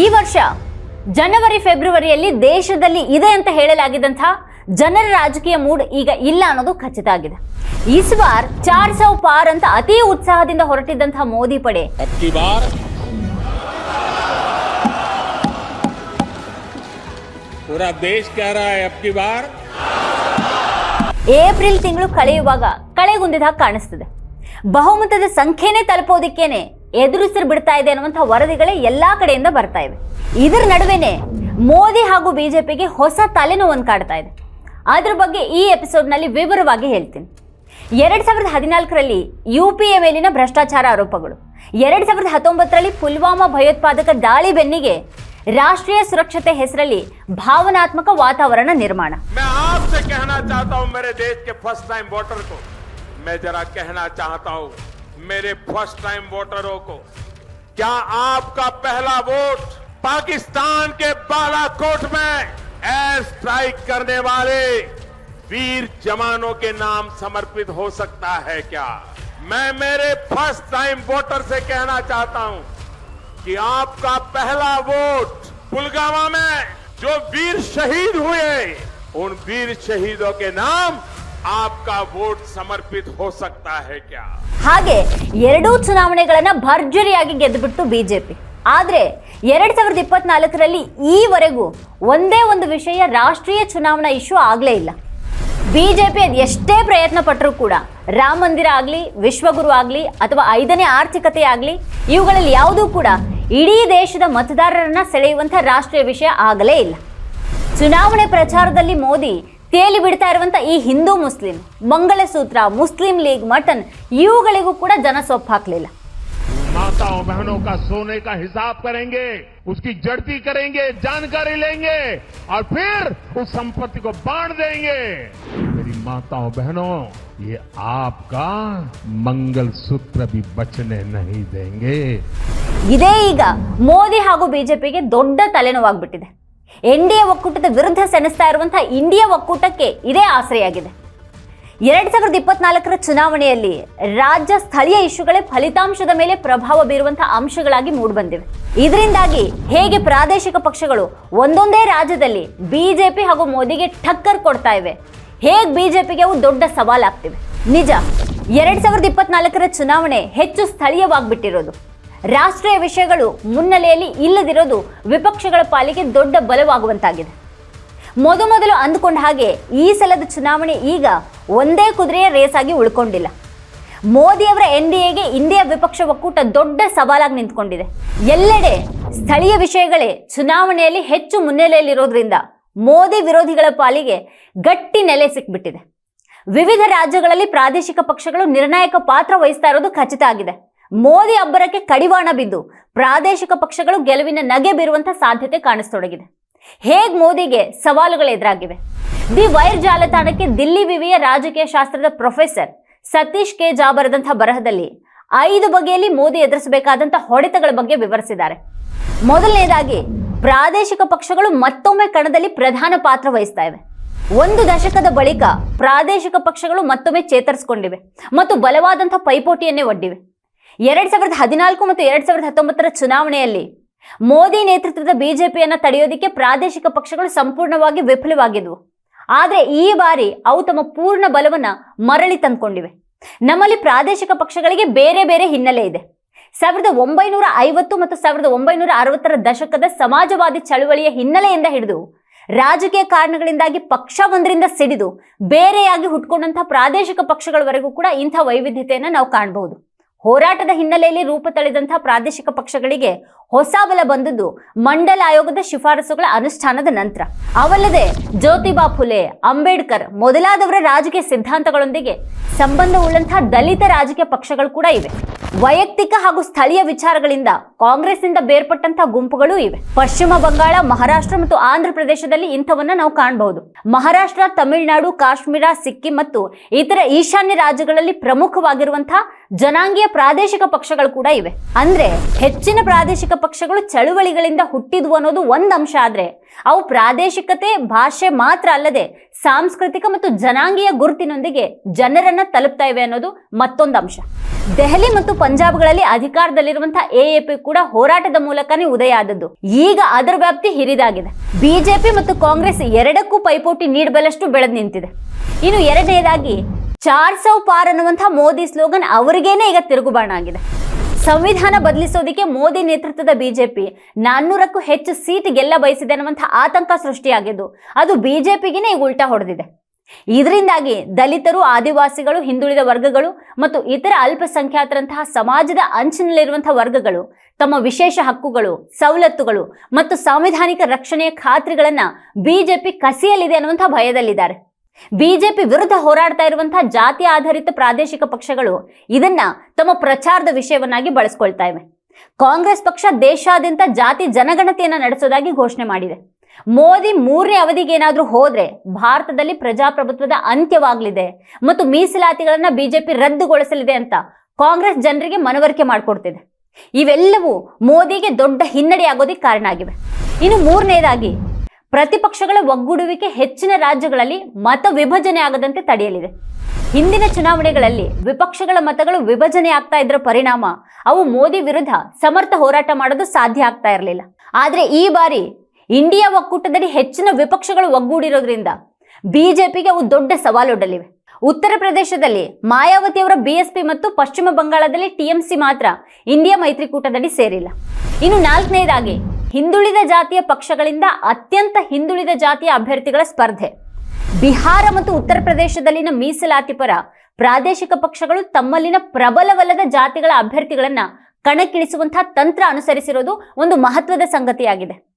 ಈ ವರ್ಷ ಜನವರಿ ಫೆಬ್ರವರಿಯಲ್ಲಿ ದೇಶದಲ್ಲಿ ಇದೆ ಅಂತ ಹೇಳಲಾಗಿದ್ದಂತಹ ಜನರ ರಾಜಕೀಯ ಮೂಡ್ ಈಗ ಇಲ್ಲ ಅನ್ನೋದು ಖಚಿತ ಆಗಿದೆ. ಈ ಸಾರ್ ಚಾರ್ ಸೌ ಪಾರ್ ಅಂತ ಅತಿ ಉತ್ಸಾಹದಿಂದ ಹೊರಟಿದ್ದಂತಹ ಮೋದಿ ಪಡೆ. ಏಪ್ರಿಲ್ ತಿಂಗಳು ಕಳೆಯುವಾಗ ಕಳೆಗುಂದಿದ ಕಾಣಿಸ್ತದೆ. ಬಹುಮತದ ಸಂಖ್ಯೆನೇ ತಲುಪೋದಿಕ್ಕೇನೆ ಎದುರಿಸಿರು ಬಿಡ್ತಾ ಇದೆ ಅನ್ನುವಂಥ ವರದಿಗಳೇ ಎಲ್ಲಾ ಕಡೆಯಿಂದ ಬರ್ತಾ ಇವೆ ಇದರ ನಡುವೆನೆ ಮೋದಿ ಹಾಗೂ ಬಿಜೆಪಿಗೆ ಹೊಸ ತಲೆನೋವನ್ನು ಕಾಡ್ತಾ ಇದೆ ಅದ್ರ ಬಗ್ಗೆ ಈ ಎಪಿಸೋಡ್ನಲ್ಲಿ ವಿವರವಾಗಿ ಹೇಳ್ತೀನಿ ಎರಡ್ ಸಾವಿರದ ಹದಿನಾಲ್ಕರಲ್ಲಿ ಯು ಪಿ ಎ ಮೇಲಿನ ಭ್ರಷ್ಟಾಚಾರ ಆರೋಪಗಳು ಎರಡ್ ಸಾವಿರದ ಹತ್ತೊಂಬತ್ತರಲ್ಲಿ ಪುಲ್ವಾಮಾ ಭಯೋತ್ಪಾದಕ ದಾಳಿ ಬೆನ್ನಿಗೆ ರಾಷ್ಟ್ರೀಯ ಸುರಕ್ಷತೆ ಹೆಸರಲ್ಲಿ ಭಾವನಾತ್ಮಕ ವಾತಾವರಣ ನಿರ್ಮಾಣ मैं आपसे कहना चाहता हूं मेरे देश के फर्स्ट टाइम वोटर को मैं जरा कहना चाहता हूं मेरे फ़र्स्ट टाइम वोटरों को, क्या आपका पहला वोट पाकिस्तान के बालाकोट में एयर स्ट्राइक करने वाले वीर जवानों के नाम समर्पित हो सकता है क्या? मैं मेरे फ़र्स्ट टाइम वोटर से कहना चाहता हूँ कि आपका पहला वोट पुलवामा में, जो वीर शहीद हुए, उन वीर शहीदों के नाम आपका वोट समर्पित हो सकता है क्या ಹಾಗೆ ಎರಡೂ ಚುನಾವಣೆಗಳನ್ನ ಭರ್ಜರಿಯಾಗಿ ಗೆದ್ದುಬಿಟ್ಟು ಬಿಜೆಪಿ ಆದ್ರೆ ಎರಡ್ ಸಾವಿರದ ಇಪ್ಪತ್ನಾಲ್ಕರಲ್ಲಿ ಈವರೆಗೂ ಒಂದೇ ಒಂದು ವಿಷಯ ರಾಷ್ಟ್ರೀಯ ಚುನಾವಣಾ ಇಶ್ಯೂ ಆಗ್ಲೇ ಇಲ್ಲ ಬಿಜೆಪಿ ಅದು ಎಷ್ಟೇ ಪ್ರಯತ್ನ ಪಟ್ಟರೂ ಕೂಡ ರಾಮ ಮಂದಿರ ಆಗಲಿ ವಿಶ್ವಗುರು ಆಗಲಿ ಅಥವಾ ಐದನೇ ಆರ್ಥಿಕತೆ ಆಗಲಿ ಇವುಗಳಲ್ಲಿ ಯಾವುದೂ ಕೂಡ ಇಡೀ ದೇಶದ ಮತದಾರರನ್ನ ಸೆಳೆಯುವಂಥ ರಾಷ್ಟ್ರೀಯ ವಿಷಯ ಆಗಲೇ ಇಲ್ಲ ಚುನಾವಣೆ ಪ್ರಚಾರದಲ್ಲಿ ಮೋದಿ ತೇಲಿ ಬಿಡ್ತಾ ಇರುವಂತ ಈ Hindu Muslim mangalsutra Muslim League mutton ಇವುಗಳಿಗೂ ಕೂಡ ಜನ ಸೊಪ್ಪು ಹಾಕ್ಲಿಲ್ಲ माताओं बहनों का सोने का हिसाब करेंगे उसकी जड़ती करेंगे जानकारी लेंगे और फिर उस संपत्ति को बांट देंगे मेरी माताओं बहनों ये आपका मंगल सूत्र भी बचने नहीं देंगे ಇದೇ ಈಗ ಮೋದಿ ಹಾಗೂ ಬಿಜೆಪಿಗೆ ದೊಡ್ಡ ತಲೆನೋವಾಗ್ಬಿಟ್ಟಿದೆ ಎನ್ ಡಿ ಎ ಒಕ್ಕೂಟದ ವಿರುದ್ಧ ಸೆಣಸ್ತಾ ಇರುವಂತಹ ಇಂಡಿಯಾ ಒಕ್ಕೂಟಕ್ಕೆ ಇದೇ ಆಸರೆಯಾಗಿದೆ. ಎರಡ್ ಸಾವಿರದ ಇಪ್ಪತ್ನಾಲ್ಕರ ಚುನಾವಣೆಯಲ್ಲಿ ರಾಜ್ಯ ಸ್ಥಳೀಯ ಇಶ್ಯೂಗಳೇ ಫಲಿತಾಂಶದ ಮೇಲೆ ಪ್ರಭಾವ ಬೀರುವಂತಹ ಅಂಶಗಳಾಗಿ ಮೂಡಿಬಂದಿವೆ. ಇದರಿಂದಾಗಿ ಹೇಗೆ ಪ್ರಾದೇಶಿಕ ಪಕ್ಷಗಳು ಒಂದೊಂದೇ ರಾಜ್ಯದಲ್ಲಿ ಬಿಜೆಪಿ ಹಾಗೂ ಮೋದಿಗೆ ಠಕ್ಕರ್ ಕೊಡ್ತಾ ಇವೆ, ಹೇಗೆ ಬಿಜೆಪಿಗೆ ಅವು ದೊಡ್ಡ ಸವಾಲಾಗ್ತಿವೆ. ನಿಜ, ಎರಡ್ ಸಾವಿರದ ಇಪ್ಪತ್ನಾಲ್ಕರ ಚುನಾವಣೆ ಹೆಚ್ಚು ಸ್ಥಳೀಯವಾಗ್ಬಿಟ್ಟಿರೋದು. ರಾಷ್ಟ್ರೀಯ ವಿಷಯಗಳು ಮುನ್ನೆಲೆಯಲ್ಲಿ ಇಲ್ಲದಿರೋದು ವಿಪಕ್ಷಗಳ ಪಾಲಿಗೆ ದೊಡ್ಡ ಬಲವಾಗುವಂತಾಗಿದೆ. ಮೊದಮೊದಲು ಅಂದುಕೊಂಡ ಹಾಗೆ ಈ ಸಲದ ಚುನಾವಣೆ ಈಗ ಒಂದೇ ಕುದುರೆಯ ರೇಸ್ ಆಗಿ ಉಳ್ಕೊಂಡಿಲ್ಲ. ಮೋದಿಯವರ ಎನ್ ಡಿ ಎಗೆ ಇಂಡಿಯಾ ವಿಪಕ್ಷ ಒಕ್ಕೂಟ ದೊಡ್ಡ ಸವಾಲಾಗಿ ನಿಂತ್ಕೊಂಡಿದೆ. ಎಲ್ಲೆಡೆ ಸ್ಥಳೀಯ ವಿಷಯಗಳೇ ಚುನಾವಣೆಯಲ್ಲಿ ಹೆಚ್ಚು ಮುನ್ನೆಲೆಯಲ್ಲಿರೋದ್ರಿಂದ ಮೋದಿ ವಿರೋಧಿಗಳ ಪಾಲಿಗೆ ಗಟ್ಟಿ ನೆಲೆ ಸಿಕ್ಬಿಟ್ಟಿದೆ. ವಿವಿಧ ರಾಜ್ಯಗಳಲ್ಲಿ ಪ್ರಾದೇಶಿಕ ಪಕ್ಷಗಳು ನಿರ್ಣಾಯಕ ಪಾತ್ರ ವಹಿಸ್ತಾ ಇರೋದು ಖಚಿತ ಆಗಿದೆ. ಮೋದಿ ಅಬ್ಬರಕ್ಕೆ ಕಡಿವಾಣ ಬಿದ್ದು ಪ್ರಾದೇಶಿಕ ಪಕ್ಷಗಳು ಗೆಲುವಿನ ನಗೆ ಬೀರುವಂತ ಸಾಧ್ಯತೆ ಕಾಣಿಸ್ತೊಡಗಿದೆ. ಹೇಗ್ ಮೋದಿಗೆ ಸವಾಲುಗಳು ಎದುರಾಗಿವೆ? ದಿ ವೈರ್ ಜಾಲತಾಣಕ್ಕೆ ದಿಲ್ಲಿ ವಿವಿಯ ರಾಜಕೀಯ ಶಾಸ್ತ್ರದ ಪ್ರೊಫೆಸರ್ ಸತೀಶ್ ಕೆ. ಜಾ ಬರೆದಂತಹ ಬರಹದಲ್ಲಿ ಐದು ಬಗೆಯಲ್ಲಿ ಮೋದಿ ಎದುರಿಸಬೇಕಾದಂತಹ ಹೊಡೆತಗಳ ಬಗ್ಗೆ ವಿವರಿಸಿದ್ದಾರೆ. ಮೊದಲನೇದಾಗಿ, ಪ್ರಾದೇಶಿಕ ಪಕ್ಷಗಳು ಮತ್ತೊಮ್ಮೆ ಕಣದಲ್ಲಿ ಪ್ರಧಾನ ಪಾತ್ರ ವಹಿಸ್ತಾ ಇವೆ. ಒಂದು ದಶಕದ ಬಳಿಕ ಪ್ರಾದೇಶಿಕ ಪಕ್ಷಗಳು ಮತ್ತೊಮ್ಮೆ ಚೇತರಿಸಿಕೊಂಡಿವೆ ಮತ್ತು ಬಲವಾದಂಥ ಪೈಪೋಟಿಯನ್ನೇ ಒಡ್ಡಿವೆ. ಎರಡ್ ಸಾವಿರದ ಹದಿನಾಲ್ಕು ಮತ್ತು ಎರಡ್ ಸಾವಿರದ ಹತ್ತೊಂಬತ್ತರ ಚುನಾವಣೆಯಲ್ಲಿ ಮೋದಿ ನೇತೃತ್ವದ ಬಿಜೆಪಿಯನ್ನು ತಡೆಯೋದಿಕ್ಕೆ ಪ್ರಾದೇಶಿಕ ಪಕ್ಷಗಳು ಸಂಪೂರ್ಣವಾಗಿ ವಿಫಲವಾಗಿದ್ವು. ಆದರೆ ಈ ಬಾರಿ ಅವು ತಮ್ಮ ಪೂರ್ಣ ಬಲವನ್ನ ಮರಳಿ ತಂದ್ಕೊಂಡಿವೆ. ನಮ್ಮಲ್ಲಿ ಪ್ರಾದೇಶಿಕ ಪಕ್ಷಗಳಿಗೆ ಬೇರೆ ಬೇರೆ ಹಿನ್ನೆಲೆ ಇದೆ. ಸಾವಿರದ ಒಂಬೈನೂರ ಐವತ್ತು ಮತ್ತು ಸಾವಿರದ ಒಂಬೈನೂರ ಅರವತ್ತರ ದಶಕದ ಸಮಾಜವಾದಿ ಚಳುವಳಿಯ ಹಿನ್ನೆಲೆಯಿಂದ ಹಿಡಿದು ರಾಜಕೀಯ ಕಾರಣಗಳಿಂದಾಗಿ ಪಕ್ಷ ಒಂದರಿಂದ ಸಿಡಿದು ಬೇರೆಯಾಗಿ ಹುಟ್ಕೊಂಡಂತಹ ಪ್ರಾದೇಶಿಕ ಪಕ್ಷಗಳವರೆಗೂ ಕೂಡ ಇಂಥ ವೈವಿಧ್ಯತೆಯನ್ನು ನಾವು ಕಾಣಬಹುದು. ಹೋರಾಟದ ಹಿನ್ನೆಲೆಯಲ್ಲಿ ರೂಪ ತಳೆದಂತಹ ಪ್ರಾದೇಶಿಕ ಪಕ್ಷಗಳಿಗೆ ಹೊಸ ಬಲ ಬಂದದ್ದು ಮಂಡಲ ಆಯೋಗದ ಶಿಫಾರಸುಗಳ ಅನುಷ್ಠಾನದ ನಂತರ. ಅವಲ್ಲದೆ ಜ್ಯೋತಿಬಾ ಫುಲೆ, ಅಂಬೇಡ್ಕರ್ ಮೊದಲಾದವರ ರಾಜಕೀಯ ಸಿದ್ಧಾಂತಗಳೊಂದಿಗೆ ಸಂಬಂಧವುಳ್ಳಂತಹ ದಲಿತ ರಾಜಕೀಯ ಪಕ್ಷಗಳು ಕೂಡ ಇವೆ. ವೈಯಕ್ತಿಕ ಹಾಗೂ ಸ್ಥಳೀಯ ವಿಚಾರಗಳಿಂದ ಕಾಂಗ್ರೆಸ್ನಿಂದ ಬೇರ್ಪಟ್ಟಂತಹ ಗುಂಪುಗಳು ಇವೆ. ಪಶ್ಚಿಮ ಬಂಗಾಳ, ಮಹಾರಾಷ್ಟ್ರ ಮತ್ತು ಆಂಧ್ರ ಪ್ರದೇಶದಲ್ಲಿ ಇಂಥವನ್ನ ನಾವು ಕಾಣಬಹುದು. ಮಹಾರಾಷ್ಟ್ರ, ತಮಿಳುನಾಡು, ಕಾಶ್ಮೀರ, ಸಿಕ್ಕಿಂ ಮತ್ತು ಇತರ ಈಶಾನ್ಯ ರಾಜ್ಯಗಳಲ್ಲಿ ಪ್ರಮುಖವಾಗಿರುವಂತಹ ಜನಾಂಗೀಯ ಪ್ರಾದೇಶಿಕ ಪಕ್ಷಗಳು ಕೂಡ ಇವೆ. ಅಂದ್ರೆ ಹೆಚ್ಚಿನ ಪ್ರಾದೇಶಿಕ ಪಕ್ಷಗಳು ಚಳುವಳಿಗಳಿಂದ ಹುಟ್ಟಿದ್ವು ಅನ್ನೋದು ಒಂದು ಅಂಶ ಆದರೆ, ಅವು ಪ್ರಾದೇಶಿಕತೆ, ಭಾಷೆ ಮಾತ್ರ ಅಲ್ಲದೆ ಸಾಂಸ್ಕೃತಿಕ ಮತ್ತು ಜನಾಂಗೀಯ ಗುರುತಿನೊಂದಿಗೆ ಜನರನ್ನ ತಲುಪ್ತಾ ಇವೆ ಅನ್ನೋದು ಮತ್ತೊಂದು ಅಂಶ. ದೆಹಲಿ ಮತ್ತು ಪಂಜಾಬ್ಗಳಲ್ಲಿ ಅಧಿಕಾರದಲ್ಲಿರುವಂತಹ ಎಎಪಿ ಕೂಡ ಹೋರಾಟದ ಮೂಲಕನೇ ಉದಯ ಆದದ್ದು. ಈಗ ಅದರ ವ್ಯಾಪ್ತಿ ಹಿರಿದಾಗಿದೆ. ಬಿಜೆಪಿ ಮತ್ತು ಕಾಂಗ್ರೆಸ್ ಎರಡಕ್ಕೂ ಪೈಪೋಟಿ ನೀಡಬಲ್ಲಷ್ಟು ಬೆಳೆದು ನಿಂತಿದೆ. ಇನ್ನು ಎರಡನೇದಾಗಿ, ಚಾರ್ ಸೌ ಪಾರ್ ಅನ್ನುವಂತಹ ಮೋದಿ ಸ್ಲೋಗನ್ ಅವರಿಗೇನೆ ಈಗ ತಿರುಗುಬಾಣ ಆಗಿದೆ. ಸಂವಿಧಾನ ಬದಲಿಸೋದಕ್ಕೆ ಮೋದಿ ನೇತೃತ್ವದ ಬಿಜೆಪಿ ನಾನ್ನೂರಕ್ಕೂ ಹೆಚ್ಚು ಸೀಟ್ ಗೆಲ್ಲ ಬಯಸಿದೆ ಅನ್ನುವಂಥ ಆತಂಕ ಸೃಷ್ಟಿಯಾಗಿದ್ದು, ಅದು ಬಿಜೆಪಿಗೆನೇ ಈಗ ಉಲ್ಟಾ ಹೊಡೆದಿದೆ. ಇದರಿಂದಾಗಿ ದಲಿತರು, ಆದಿವಾಸಿಗಳು, ಹಿಂದುಳಿದ ವರ್ಗಗಳು ಮತ್ತು ಇತರ ಅಲ್ಪಸಂಖ್ಯಾತರಂತಹ ಸಮಾಜದ ಅಂಚಿನಲ್ಲಿರುವಂತಹ ವರ್ಗಗಳು ತಮ್ಮ ವಿಶೇಷ ಹಕ್ಕುಗಳು, ಸವಲತ್ತುಗಳು ಮತ್ತು ಸಾಂವಿಧಾನಿಕ ರಕ್ಷಣೆಯ ಖಾತ್ರಿಗಳನ್ನ ಬಿಜೆಪಿ ಕಸಿಯಲಿದೆ ಅನ್ನುವಂಥ ಭಯದಲ್ಲಿದ್ದಾರೆ. ಬಿಜೆಪಿ ವಿರುದ್ಧ ಹೋರಾಡ್ತಾ ಇರುವಂತಹ ಜಾತಿ ಆಧಾರಿತ ಪ್ರಾದೇಶಿಕ ಪಕ್ಷಗಳು ಇದನ್ನ ತಮ್ಮ ಪ್ರಚಾರದ ವಿಷಯವನ್ನಾಗಿ ಬಳಸ್ಕೊಳ್ತಾ ಇವೆ. ಕಾಂಗ್ರೆಸ್ ಪಕ್ಷ ದೇಶಾದ್ಯಂತ ಜಾತಿ ಜನಗಣತಿಯನ್ನ ನಡೆಸೋದಾಗಿ ಘೋಷಣೆ ಮಾಡಿದೆ. ಮೋದಿ ಮೂರನೇ ಅವಧಿಗೆ ಏನಾದರೂ ಹೋದ್ರೆ ಭಾರತದಲ್ಲಿ ಪ್ರಜಾಪ್ರಭುತ್ವದ ಅಂತ್ಯವಾಗಲಿದೆ ಮತ್ತು ಮೀಸಲಾತಿಗಳನ್ನ ಬಿಜೆಪಿ ರದ್ದುಗೊಳಿಸಲಿದೆ ಅಂತ ಕಾಂಗ್ರೆಸ್ ಜನರಿಗೆ ಮನವರಿಕೆ ಮಾಡಿಕೊಡ್ತಿದೆ. ಇವೆಲ್ಲವೂ ಮೋದಿಗೆ ದೊಡ್ಡ ಹಿನ್ನಡೆ ಆಗೋದಕ್ಕೆ ಕಾರಣ ಆಗಿವೆ. ಇನ್ನು ಮೂರನೇದಾಗಿ ಪ್ರತಿಪಕ್ಷಗಳ ಒಗ್ಗೂಡುವಿಕೆ ಹೆಚ್ಚಿನ ರಾಜ್ಯಗಳಲ್ಲಿ ಮತ ವಿಭಜನೆ ಆಗದಂತೆ ತಡೆಯಲಿದೆ. ಹಿಂದಿನ ಚುನಾವಣೆಗಳಲ್ಲಿ ವಿಪಕ್ಷಗಳ ಮತಗಳು ವಿಭಜನೆ ಆಗ್ತಾ ಇದ್ರ ಪರಿಣಾಮ, ಅವು ಮೋದಿ ವಿರುದ್ಧ ಸಮರ್ಥ ಹೋರಾಟ ಮಾಡೋದು ಸಾಧ್ಯ ಆಗ್ತಾ ಇರಲಿಲ್ಲ. ಆದರೆ ಈ ಬಾರಿ ಇಂಡಿಯಾ ಒಕ್ಕೂಟದಲ್ಲಿ ಹೆಚ್ಚಿನ ವಿಪಕ್ಷಗಳು ಒಗ್ಗೂಡಿರೋದ್ರಿಂದ ಬಿಜೆಪಿಗೆ ಅವು ದೊಡ್ಡ ಸವಾಲೊಡ್ಡಲಿವೆ. ಉತ್ತರ ಪ್ರದೇಶದಲ್ಲಿ ಮಾಯಾವತಿಯವರ ಬಿಎಸ್ಪಿ ಮತ್ತು ಪಶ್ಚಿಮ ಬಂಗಾಳದಲ್ಲಿ ಟಿಎಂಸಿ ಮಾತ್ರ ಇಂಡಿಯಾ ಮೈತ್ರಿಕೂಟದಡಿ ಸೇರಿಲ್ಲ. ಇನ್ನು ನಾಲ್ಕನೇದಾಗಿ, ಹಿಂದುಳಿದ ಜಾತಿಯ ಪಕ್ಷಗಳಿಂದ ಅತ್ಯಂತ ಹಿಂದುಳಿದ ಜಾತಿಯ ಅಭ್ಯರ್ಥಿಗಳ ಸ್ಪರ್ಧೆ. ಬಿಹಾರ ಮತ್ತು ಉತ್ತರ ಪ್ರದೇಶದಲ್ಲಿನ ಮೀಸಲಾತಿ ಪರ ಪ್ರಾದೇಶಿಕ ಪಕ್ಷಗಳು ತಮ್ಮಲ್ಲಿನ ಪ್ರಬಲವಲ್ಲದ ಜಾತಿಗಳ ಅಭ್ಯರ್ಥಿಗಳನ್ನ ಕಣಕ್ಕಿಳಿಸುವಂತಹ ತಂತ್ರ ಅನುಸರಿಸಿರೋದು ಒಂದು ಮಹತ್ವದ ಸಂಗತಿಯಾಗಿದೆ.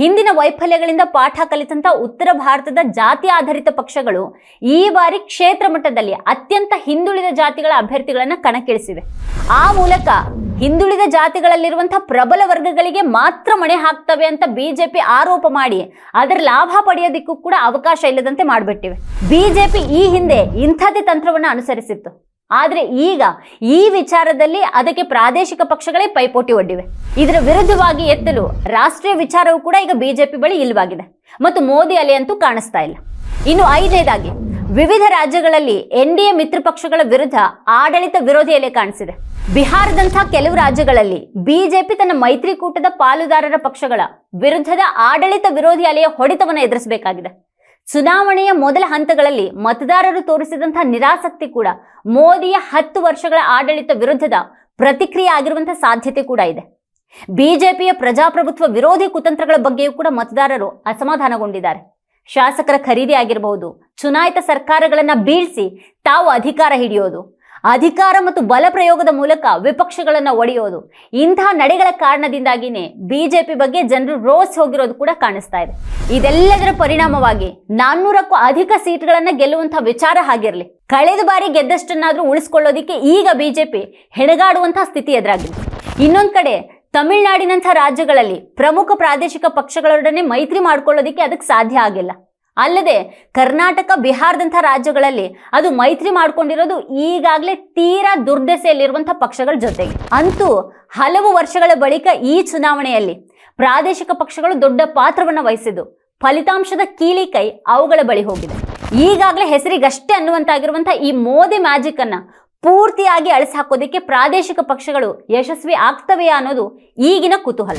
ಹಿಂದಿನ ವೈಫಲ್ಯಗಳಿಂದ ಪಾಠ ಕಲಿತಂತ ಉತ್ತರ ಭಾರತದ ಜಾತಿ ಆಧಾರಿತ ಪಕ್ಷಗಳು ಈ ಬಾರಿ ಕ್ಷೇತ್ರ ಮಟ್ಟದಲ್ಲಿ ಅತ್ಯಂತ ಹಿಂದುಳಿದ ಜಾತಿಗಳ ಅಭ್ಯರ್ಥಿಗಳನ್ನ ಕಣಕ್ಕಿಳಿಸಿವೆ. ಆ ಮೂಲಕ ಹಿಂದುಳಿದ ಜಾತಿಗಳಲ್ಲಿರುವಂತಹ ಪ್ರಬಲ ವರ್ಗಗಳಿಗೆ ಮಾತ್ರ ಮಣೆ ಹಾಕ್ತವೆ ಅಂತ ಬಿಜೆಪಿ ಆರೋಪ ಮಾಡಿ ಅದರ ಲಾಭ ಪಡೆಯೋದಿಕ್ಕೂ ಕೂಡ ಅವಕಾಶ ಇಲ್ಲದಂತೆ ಮಾಡಿಬಿಟ್ಟಿವೆ. ಬಿಜೆಪಿ ಈ ಹಿಂದೆ ಇಂಥದ್ದೇ ತಂತ್ರವನ್ನ ಅನುಸರಿಸಿತ್ತು. ಆದ್ರೆ ಈಗ ಈ ವಿಚಾರದಲ್ಲಿ ಅದಕ್ಕೆ ಪ್ರಾದೇಶಿಕ ಪಕ್ಷಗಳೇ ಪೈಪೋಟಿ ಒಡ್ಡಿವೆ. ಇದರ ವಿರುದ್ಧವಾಗಿ ಎತ್ತಲು ರಾಷ್ಟ್ರೀಯ ವಿಚಾರವೂ ಕೂಡ ಈಗ ಬಿಜೆಪಿ ಬಳಿ ಇಲ್ಲವಾಗಿದೆ. ಮತ್ತು ಮೋದಿ ಅಲೆ ಅಂತೂ ಕಾಣಿಸ್ತಾ ಇಲ್ಲ. ಇನ್ನು ಐದನೇದಾಗಿ, ವಿವಿಧ ರಾಜ್ಯಗಳಲ್ಲಿ ಎನ್ ಡಿ ಎ ಮಿತ್ರ ಪಕ್ಷಗಳ ವಿರುದ್ಧ ಆಡಳಿತ ವಿರೋಧಿ ಎಲೆ ಕಾಣಿಸಿದೆ. ಬಿಹಾರದಂತಹ ಕೆಲವು ರಾಜ್ಯಗಳಲ್ಲಿ ಬಿಜೆಪಿ ತನ್ನ ಮೈತ್ರಿಕೂಟದ ಪಾಲುದಾರರ ಪಕ್ಷಗಳ ವಿರುದ್ಧದ ಆಡಳಿತ ವಿರೋಧಿ ಅಲೆಯ ಹೊಡೆತವನ್ನು ಎದುರಿಸಬೇಕಾಗಿದೆ. ಚುನಾವಣೆಯ ಮೊದಲ ಹಂತಗಳಲ್ಲಿ ಮತದಾರರು ತೋರಿಸಿದಂತಹ ನಿರಾಸಕ್ತಿ ಕೂಡ ಮೋದಿಯ ಹತ್ತು ವರ್ಷಗಳ ಆಡಳಿತ ವಿರುದ್ಧದ ಪ್ರತಿಕ್ರಿಯೆ ಆಗಿರುವಂತಹ ಸಾಧ್ಯತೆ ಕೂಡ ಇದೆ. ಬಿಜೆಪಿಯ ಪ್ರಜಾಪ್ರಭುತ್ವ ವಿರೋಧಿ ಕುತಂತ್ರಗಳ ಬಗ್ಗೆಯೂ ಕೂಡ ಮತದಾರರು ಅಸಮಾಧಾನಗೊಂಡಿದ್ದಾರೆ. ಶಾಸಕರ ಖರೀದಿ ಆಗಿರಬಹುದು, ಚುನಾಯಿತ ಸರ್ಕಾರಗಳನ್ನ ಬೀಳ್ಸಿ ತಾವು ಅಧಿಕಾರ ಹಿಡಿಯೋದು ಅಧಿಕಾರ ಮತ್ತು ಬಲ ಪ್ರಯೋಗದ ಮೂಲಕ ವಿಪಕ್ಷಗಳನ್ನು ಒಡೆಯೋದು. ಇಂತಹ ನಡೆಗಳ ಕಾರಣದಿಂದಾಗಿನೇ ಬಿಜೆಪಿ ಬಗ್ಗೆ ಜನರು ರೋಸ್ ಹೋಗಿರೋದು ಕೂಡ ಕಾಣಿಸ್ತಾ ಇದೆ. ಇದೆಲ್ಲದರ ಪರಿಣಾಮವಾಗಿ ನಾನ್ನೂರಕ್ಕೂ ಅಧಿಕ ಸೀಟ್ಗಳನ್ನು ಗೆಲ್ಲುವಂತಹ ವಿಚಾರ ಆಗಿರಲಿ. ಕಳೆದ ಬಾರಿ ಗೆದ್ದಷ್ಟನ್ನಾದರೂ ಉಳಿಸ್ಕೊಳ್ಳೋದಿಕ್ಕೆ ಈಗ ಬಿಜೆಪಿ ಹೆಣಗಾಡುವಂತಹ ಸ್ಥಿತಿ ಎದುರಾಗಿದೆ. ಇನ್ನೊಂದು ಕಡೆ ತಮಿಳುನಾಡಿನಂಥ ರಾಜ್ಯಗಳಲ್ಲಿ ಪ್ರಮುಖ ಪ್ರಾದೇಶಿಕ ಪಕ್ಷಗಳೊಡನೆ ಮೈತ್ರಿ ಮಾಡ್ಕೊಳ್ಳೋದಿಕ್ಕೆ ಅದಕ್ಕೆ ಸಾಧ್ಯ ಆಗಿಲ್ಲ. ಅಲ್ಲದೆ ಕರ್ನಾಟಕ, ಬಿಹಾರದಂಥ ರಾಜ್ಯಗಳಲ್ಲಿ ಅದು ಮೈತ್ರಿ ಮಾಡ್ಕೊಂಡಿರೋದು ಈಗಾಗಲೇ ತೀರಾ ದುರ್ದೆಸೆಯಲ್ಲಿರುವಂಥ ಪಕ್ಷಗಳ ಜೊತೆಗೆ. ಅಂತೂ ಹಲವು ವರ್ಷಗಳ ಬಳಿಕ ಈ ಚುನಾವಣೆಯಲ್ಲಿ ಪ್ರಾದೇಶಿಕ ಪಕ್ಷಗಳು ದೊಡ್ಡ ಪಾತ್ರವನ್ನು ವಹಿಸಿದ್ದು. ಫಲಿತಾಂಶದ ಕೀಲಿ ಕೈ ಅವುಗಳ ಬಳಿ ಹೋಗಿದೆ. ಈಗಾಗಲೇ ಹೆಸರಿಗಷ್ಟೇ ಅನ್ನುವಂತಾಗಿರುವಂಥ ಈ ಮೋದಿ ಮ್ಯಾಜಿಕ್ ಅನ್ನ ಪೂರ್ತಿಯಾಗಿ ಅಳಿಸಾಕೋದಕ್ಕೆ ಪ್ರಾದೇಶಿಕ ಪಕ್ಷಗಳು ಯಶಸ್ವಿ ಆಗ್ತವೆಯಾ ಅನ್ನೋದು ಈಗಿನ ಕುತೂಹಲ.